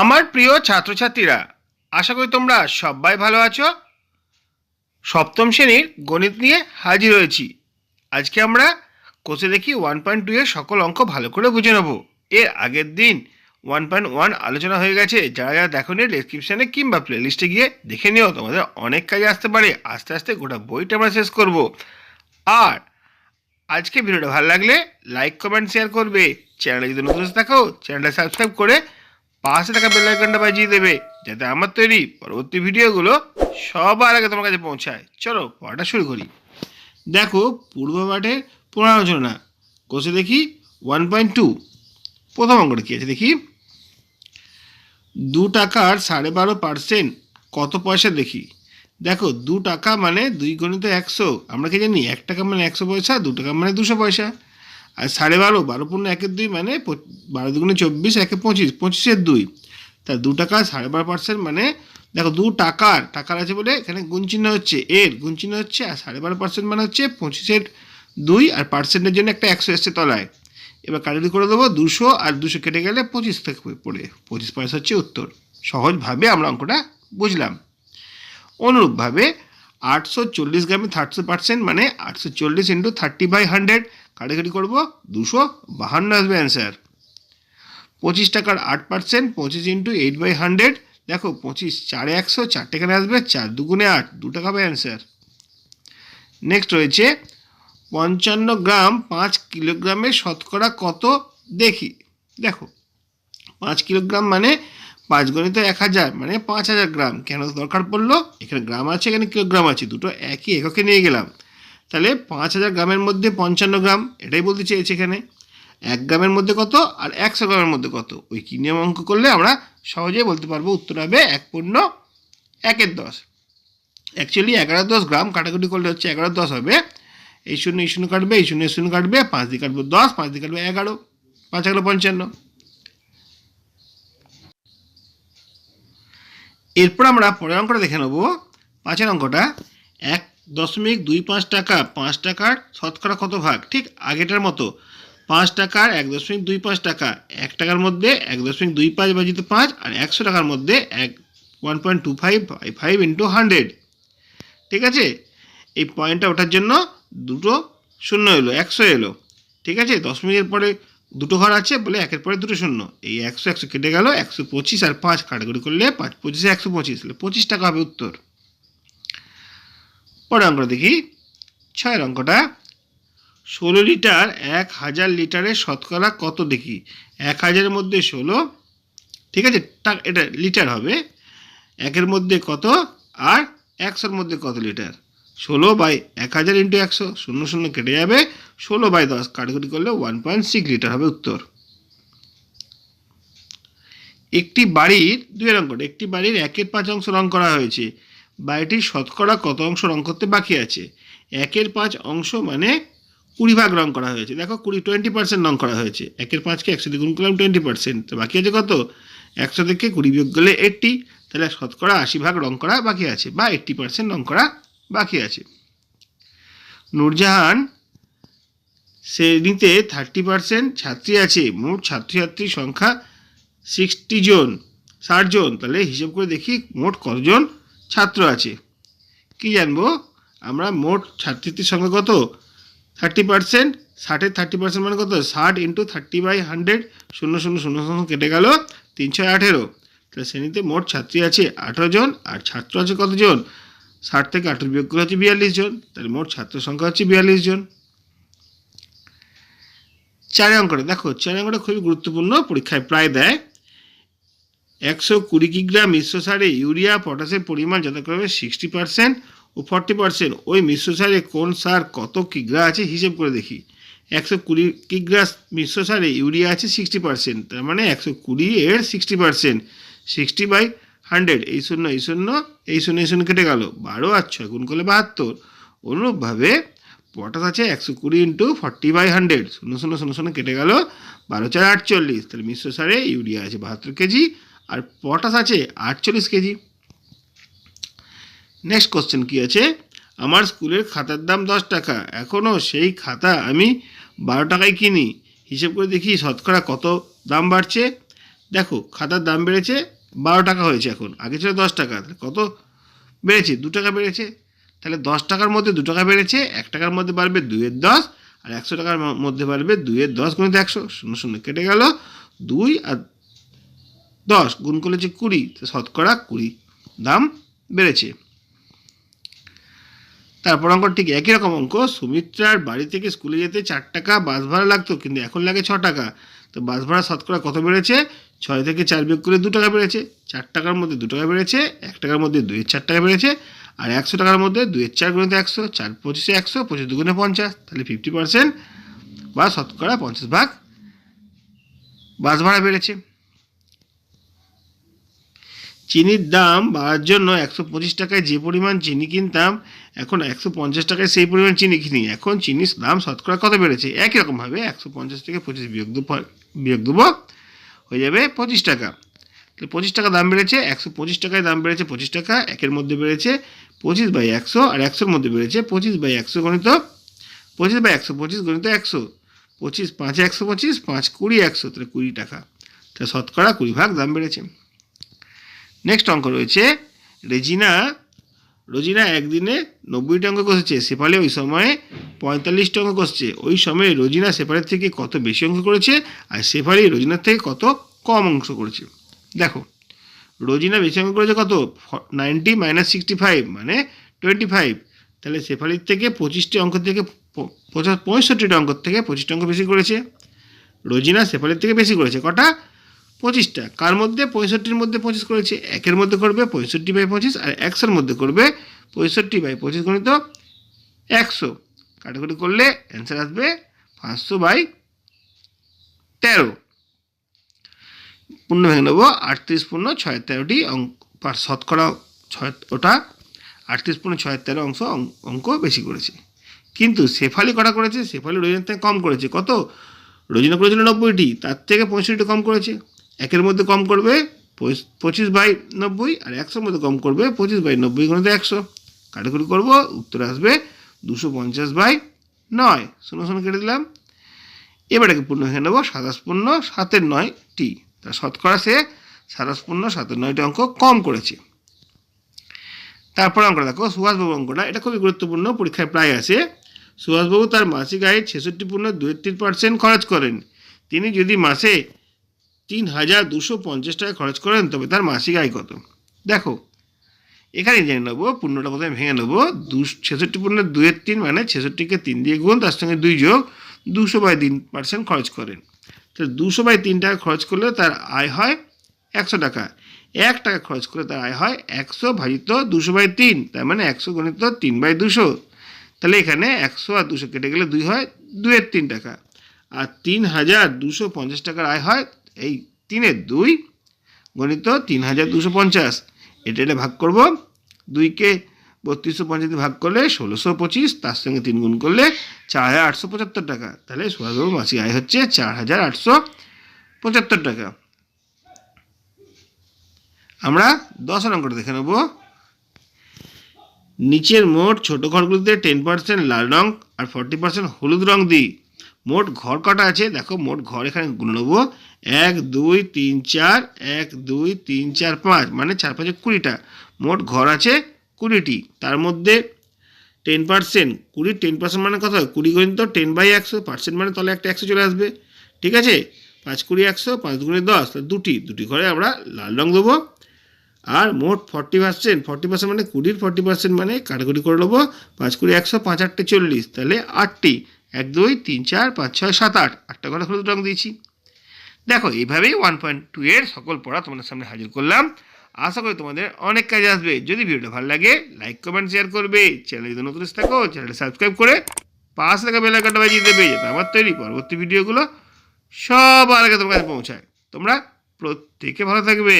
আমার প্রিয় ছাত্রছাত্রীরা, আশা করি তোমরা সবাই ভালো আছো। সপ্তম শ্রেণির গণিত নিয়ে হাজির হয়েছি। আজকে আমরা কোষে দেখি ওয়ান পয়েন্ট টু এর সকল অঙ্ক ভালো করে বুঝে নেব। এর আগের দিন ওয়ান পয়েন্ট ওয়ান আলোচনা হয়ে গেছে। যারা যারা দেখো নি ডেসক্রিপশানে কিংবা প্লেলিস্টে গিয়ে দেখে নিও, তোমাদের অনেক কাজে আসতে পারে। আস্তে আস্তে গোটা বইটা আমরা শেষ করব। আর আজকে ভিডিওটা ভালো লাগলে লাইক কমেন্ট শেয়ার করবে। চ্যানেলে যদি নতুন থাকো, চ্যানেলটা সাবস্ক্রাইব করে পাশে থাকা বেল আইকনটা বাজিয়ে দেবে, যাতে আমার তৈরি পরবর্তী ভিডিওগুলো সবার আগে তোমার কাছে পৌঁছায়। চলো, পড়াটা শুরু করি। দেখো, পূর্ব পাঠের পুনরালোচনা। কোষে দেখি ওয়ান পয়েন্ট টু প্রথম অঙ্কটা কী আছে দেখি? দু টাকার সাড়ে বারো পার্সেন্ট কত পয়সা দেখি? দেখো, দু টাকা মানে দুই গণিত একশো। আমরা কি জানি? এক টাকা মানে একশো পয়সা, দু টাকা মানে দুশো পয়সা। আর সাড়ে বারো বারো পূর্ণ একের দুই মানে বারো দুগুণে চব্বিশ, একে পঁচিশ, পঁচিশের দুই। তা দু টাকা সাড়ে বারো পার্সেন্ট মানে দেখো দু টাকার টাকার আছে বলে এখানে গুণ চিহ্ন হচ্ছে এর, গুণ চিহ্ন হচ্ছে আর সাড়ে বারো পার্সেন্ট মানে হচ্ছে পঁচিশের দুই আর পার্সেন্টের জন্য একটা একশো এসছে তলায়। এবার কাটাকুটি করে দেবো দুশো আর দুশো কেটে গেলে পঁচিশ থেকে পড়ে, পঁচিশ পয়সা হচ্ছে উত্তর। সহজভাবে আমরা অঙ্কটা বুঝলাম। অনুরূপভাবে আটশো চল্লিশ গ্রামে থার্টি পার্সেন্ট মানে আটশো চল্লিশ ইন্টু থার্টি বাই হান্ড্রেড কাটাকাটি করব? দুশো বাহান্ন আসবে অ্যান্সার পঁচিশ টাকার আট পার্সেন্ট পঁচিশ ইন্টু এইট বাই হান্ড্রেড দেখো পঁচিশ চারে একশো, চার টাকায় আসবে, চার দুগুণে আট, দু টাকা হবে অ্যান্সার নেক্সট রয়েছে, পঞ্চান্ন গ্রাম পাঁচ কিলোগ্রামে শতকরা কত দেখি? দেখো, পাঁচ কিলোগ্রাম মানে পাঁচ গণিত এক হাজার মানে পাঁচ হাজার গ্রাম। কেন দরকার পড়ল? এখানে গ্রাম আছে, এখানে কিলোগ্রাম আছে, দুটো একই এককে নিয়ে গেলাম। তাহলে পাঁচ হাজার গ্রামের মধ্যে পঞ্চান্ন গ্রাম, এটাই বলতে চেয়েছে এখানে। এক গ্রামের মধ্যে কত আর একশো গ্রামের মধ্যে কত? ওই কি নিয়ম অঙ্ক করলে আমরা সহজেই বলতে পারব উত্তর হবে এক পূর্ণ একের দশ। অ্যাকচুয়ালি এগারো দশ গ্রাম কাটাকুটি করলে হচ্ছে এগারো দশ হবে। এই শূন্য এই শূন্য কাটবে, এই শূন্য শূন্য কাটবে, পাঁচ দিয়ে কাটবে দশ, পাঁচ দিয়ে কাটবে এগারো, পাঁচ এগারো পঞ্চান্ন। এরপর আমরা পরের অঙ্কটা দেখে নেব। পাঁচের অঙ্কটা, এক দশমিক দুই পাঁচ টাকা, পাঁচ টাকার শতকরা কত ভাগ? ঠিক আগেটার মতো। পাঁচ টাকার এক দশমিক দুই পাঁচ টাকা, এক টাকার মধ্যে এক দশমিক দুই পাঁচ বাজিতে পাঁচ আর একশো টাকার মধ্যে এক one point two five five into hundred ঠিক আছে? এই পয়েন্টটা ওঠার জন্য দুটো শূন্য এলো, একশো এলো। ঠিক আছে? দশমিকের পরে দুটো ঘর আছে বলে একের পরে দুটো শূন্য। এই একশো একশো কেটে গেল, একশো পঁচিশ আর পাঁচ কাটাকুটি করলে পাঁচ, পঁচিশে একশো পঁচিশ পঁচিশ টাকা হবে উত্তর। পরের অঙ্কটা দেখি। ছয়ের অঙ্কটা, ষোলো লিটার এক হাজার লিটারের শতকরা কত দেখি? এক হাজারের মধ্যে ষোলো, ঠিক আছে? এটা লিটার হবে। একের মধ্যে কত? আর একশোর মধ্যে কত লিটার? ষোলো বাই এক হাজার ইন্টু একশো, শূন্য শূন্য কেটে যাবে। ষোলো বাই দশ কাটাকুটি করলে ওয়ান পয়েন্ট সিক্স লিটার হবে উত্তর। একটি বাড়ির দুই অঙ্কটা, একটি বাড়ির একের পাঁচ অংশ রং করা হয়েছে। বাড়িটির শতকরা কত অংশ রং করতে বাকি আছে? একের পাঁচ অংশ মানে কুড়ি ভাগ রং করা হয়েছে। দেখো, কুড়ি টোয়েন্টি পার্সেন্ট রং করা হয়েছে। একের পাঁচকে একশো দিয়ে গুণ করলাম টোয়েন্টি পার্সেন্ট তো বাকি আছে কত? একশো থেকে কুড়ি বিয়োগ করলে এইট্টি তাহলে শতকরা আশি ভাগ রং করা বাকি আছে বা এইট্টি পার্সেন্ট রং করা বাকি আছে। নূরজাহান শ্রেণীতে থার্টি পার্সেন্ট ছাত্রী আছে। মোট ছাত্রছাত্রীর সংখ্যা সিক্সটি জন, ষাট জন। তাহলে হিসেব করে দেখি, মোট কতজন ছাত্র আছে। কি জানব? আমরা মোট ছাত্রীদের সংখ্যা কত? থার্টি পার্সেন্ট ষাটের থার্টি পার্সেন্ট মানে কত? ষাট ইন্টু থার্টি বাই হান্ড্রেড শূন্য শূন্য শূন্য শূন্য কেটে গেল তিনশো আঠেরো। তাহলে শ্রেণীতে মোট ছাত্রী আছে আঠেরো জন, আর ছাত্র আছে কতজন ষাট থেকে আঠেরো বিয়োগ করে হচ্ছে বিয়াল্লিশ জন। তাহলে মোট ছাত্র সংখ্যা হচ্ছে বিয়াল্লিশ জন। চারে অঙ্কটা, দেখো, চারে অঙ্কটা খুবই গুরুত্বপূর্ণ, পরীক্ষায় প্রায় দেয়। একশো কুড়ি কিগ্রা মিশ্র সারে ইউরিয়া পটাশের পরিমাণ যথাক্রমে সিক্সটি পার্সেন্ট ও ফর্টি পার্সেন্ট ওই মিশ্র সারে কোন সার কত কিগ্রা আছে হিসেব করে দেখি। একশো কুড়ি কিগ্রা মিশ্র সারে ইউরিয়া আছে সিক্সটি পার্সেন্ট তার মানে একশো কুড়ি এর sixty percent sixty by hundred এই শূন্য এই শূন্য এই শূন্য এই শূন্য কেটে গেল। বারো আর ছয় গুণ করলে বাহাত্তর। অনুরূপভাবে পটাশ আছে একশো কুড়ি ইন্টু ফর্টি বাই হান্ড্রেড শূন্য শূন্য শূন্য শূন্য কেটে গেল। বারো চার আটচল্লিশ, তাহলে মিশ্র সারে ইউরিয়া আছে বাহাত্তর কেজি। আর পটাশ আছে আটচল্লিশ কেজি। নেক্সট কোশ্চেন কি আছে? আমার স্কুলের খাতার দাম দশ টাকা। এখনও সেই খাতা আমি বারো টাকায় কিনি। হিসেব করে দেখি শতকরা কত দাম বাড়ছে। দেখো, খাতার দাম বেড়েছে, বারো টাকা হয়েছে এখন। আগে ছিল দশ টাকা কত বেড়েছে? দু টাকা বেড়েছে। তাহলে দশ টাকার মধ্যে দু টাকা বেড়েছে, এক টাকার মধ্যে বাড়বে দুয়ের দশ, আর একশো টাকার মধ্যে বাড়বে দুয়ের দশ গুণিত একশো। শূন্য শূন্য কেটে গেল দুই আর দশ, গুণ করলে যে কুড়ি, তো শতকরা কুড়ি। দাম বেড়েছে। তারপর অঙ্ক ঠিক একই রকম অঙ্ক। সুমিত্রার বাড়ি থেকে স্কুলে যেতে চার টাকা বাস ভাড়া লাগতো, কিন্তু এখন লাগে ছ টাকা। তো বাস ভাড়া শতকরা কত বেড়েছে? ছয় থেকে চার বিয়োগ করে দু টাকা বেড়েছে। চার টাকার মধ্যে দু টাকা বেড়েছে, এক টাকার মধ্যে দুইয়ের চার টাকা বেড়েছে, আর একশো টাকার মধ্যে দুইয়ের চার গুণিত একশো, চার পঁচিশে একশো, পঁচিশ দুগুণে পঞ্চাশ। তাহলে ফিফটি পার্সেন্ট বা শতকরা পঞ্চাশ ভাগ বাস ভাড়া বেড়েছে। চিনির দাম বাড়ার জন্য একশো পঁচিশ টাকায় যে পরিমাণ চিনি কিনতাম, এখন একশো পঞ্চাশ টাকায় সেই পরিমাণ চিনি কিনি। এখন চিনির দাম শতকরা কত বেড়েছে? একই রকমভাবে একশো পঞ্চাশ থেকে পঁচিশ বিয়োগ দেবো বিয়োগ দেবো হয়ে যাবে পঁচিশ টাকা। তাহলে পঁচিশ টাকা দাম বেড়েছে, একশো পঁচিশ টাকায় দাম বেড়েছে পঁচিশ টাকা, একের মধ্যে বেড়েছে পঁচিশ বাই একশো, আর একশোর মধ্যে বেড়েছে পঁচিশ বাই একশো গণিত, পঁচিশ বাই একশো পঁচিশ গণিত একশো, পঁচিশ পাঁচে একশো পঁচিশ, পাঁচ কুড়ি একশো, তাহলে কুড়ি টাকা। তাহলে শতকরা কুড়ি ভাগ দাম বেড়েছে। নেক্সট অঙ্ক রয়েছে। রেজিনা, রোজিনা একদিনে নব্বইটা অঙ্ক কষেছে সেপালে ওই সময়ে পঁয়তাল্লিশটা অঙ্ক কষছে। ওই সময়ে রোজিনা সেপালের থেকে কত বেশি অঙ্ক করেছে আর সেপালি রোজিনার থেকে কত কম অংশ করেছে। দেখো, রোজিনা বেশি অঙ্ক করেছে কত? নাইনটি মাইনাস সিক্সটি ফাইভ মানে টোয়েন্টি ফাইভ। তাহলে সেফালির থেকে পঁচিশটি অঙ্ক থেকে পঁয়ষট্টিটা অঙ্ক থেকে পঁচিশটা অঙ্ক বেশি করেছে। রোজিনা সেফালির থেকে বেশি করেছে। কটা? পঁচিশটা। কার মধ্যে? পঁয়ষট্টির মধ্যে পঁচিশ করেছে। একের মধ্যে করবে পঁয়ষট্টি বাই পঁচিশ আর একশোর মধ্যে করবে পঁয়ষট্টি বাই পঁচিশ গণিত একশো। কাটাকুটি করলে অ্যান্সার আসবে পাঁচশো বাই তেরো। পূর্ণ ভেঙে নেব, আটত্রিশ পূর্ণ ছয় তেরোটি অঙ্ক শতকরা ছয় ওটা আটত্রিশ পূর্ণ ছয় তেরো অংশ অঙ্ক বেশি করেছে। কিন্তু শেফালি কটা করেছে? শেফালি রোজিনার থেকে কম করেছে। কত? রোজিনা করেছিল নব্বইটি, তার থেকে পঁয়ষট্টি কম করেছে। একের মধ্যে কম করবে পঁচিশ- বাই নব্বই আর একশোর মধ্যে কম করবে পঁচিশ বাই নব্বই গুণিত একশো। কাটাকুটি করব, উত্তর আসবে দুশো পঞ্চাশ বাই নয়। শূন্য শূন্য কেটে দিলাম। এবারে পূর্ণ হয়ে নেব সাতাশ পূর্ণ সাতের নয় টি। তা শতকরা সে সাতাশ পূর্ণ সাতের নয়টি অঙ্ক কম করেছে। তারপর অঙ্কটা দেখো সুভাষবাবু অঙ্কটা। এটা খুবই গুরুত্বপূর্ণ, পরীক্ষায় প্রায় আসে সুভাষবাবু তার মাসিক আয়ে ছেষট্টি পূর্ণ দুই তিন পার্সেন্ট খরচ করেন। তিনি যদি মাসে তিন হাজার দুশো পঞ্চাশ টাকা খরচ করেন তবে তার মাসিক আয় কত? দেখো, এখানে জেনে নেব, পূর্ণটা প্রথমে ভেঙে নেব। দু, ছেষট্টি পূর্ণ দুয়ের তিন মানে ছেষট্টিকে তিন দিয়ে গুণ, তার সঙ্গে দুই যোগ, দুশো বাই তিন পার্সেন্ট খরচ করেন। তাহলে দুশো বাই তিন টাকা খরচ করলে তার আয় হয় একশো টাকা। এক টাকা খরচ করলে তার আয় হয় একশো ভাজিত দুশো বাই তিন, তার মানে একশো গণিত তিন বাই দুশো। তাহলে এখানে একশো আর দুশো কেটে গেলে দুই হয় দুয়ের তিন টাকা। আর তিন হাজার দুশো পঞ্চাশ টাকার আয় হয় এই তিনের দুই গণিত তিন হাজার দুশো পঞ্চাশ। এটা এটা ভাগ করব। দুইকে বত্রিশশো পঞ্চাশ ভাগ করলে ষোলোশো পঁচিশ, তার সঙ্গে তিন গুণ করলে চার হাজার আটশো পঁচাত্তর টাকা। তাহলে সুভাষবাবু মাসিক আয় হচ্ছে চার হাজার আটশো পঁচাত্তর টাকা। আমরা দশ অঙ্কটা দেখে নেব। নিচের মোট ছোট ঘরগুলিতে টেন পার্সেন্ট লাল রং আর ফর্টি পার্সেন্ট হলুদ রং দিই। মোট ঘর কটা আছে? দেখো, মোট ঘর এখানে গুণ নেব। এক, দুই, তিন, চার, এক, দুই, তিন, চার, পাঁচ মানে চার, পাঁচে কুড়িটা। মোট ঘর আছে কুড়িটি। তার মধ্যে টেন পার্সেন্ট কুড়ি টেন পার্সেন্ট মানে হয় কুড়ি তো টেন বাই একশো পার্সেন্ট মানে তাহলে একটা একশো চলে আসবে। ঠিক আছে? পাঁচ কুড়ি একশো, পাঁচ দুগুণে দশ, তাহলে দুটি। দুটি ঘরে আমরা লাল রং দেবো। আর মোট ফর্টি পার্সেন্ট ফর্টি পার্সেন্ট মানে কুড়ির ফর্টি পার্সেন্ট মানে কাটাকুটি করে নেব। পাঁচ কুড়ি একশো, পাঁচ আটটে চল্লিশ, তাহলে আটটি। এক, দুই, তিন, চার, পাঁচ, ছয়, সাত, আট। আটটা ঘরে হলুদ রং দিয়েছি। দেখো, এইভাবেই ওয়ান পয়েন্ট টু এর সকল পড়া তোমাদের সামনে হাজির করলাম। আশা করি তোমাদের অনেক কাজে আসবে। যদি ভিডিওটা ভালো লাগে লাইক কমেন্ট শেয়ার করবে। চ্যানেল যদি নতুন থাকো চ্যানেলটা সাবস্ক্রাইব করে পাশ থাকা বেলাকাটা বাজিয়ে দেবে যাতে আমার তৈরি পরবর্তী ভিডিওগুলো সবার আগে তোমার কাছে পৌঁছায়। তোমরা প্রত্যেকে ভালো থাকবে।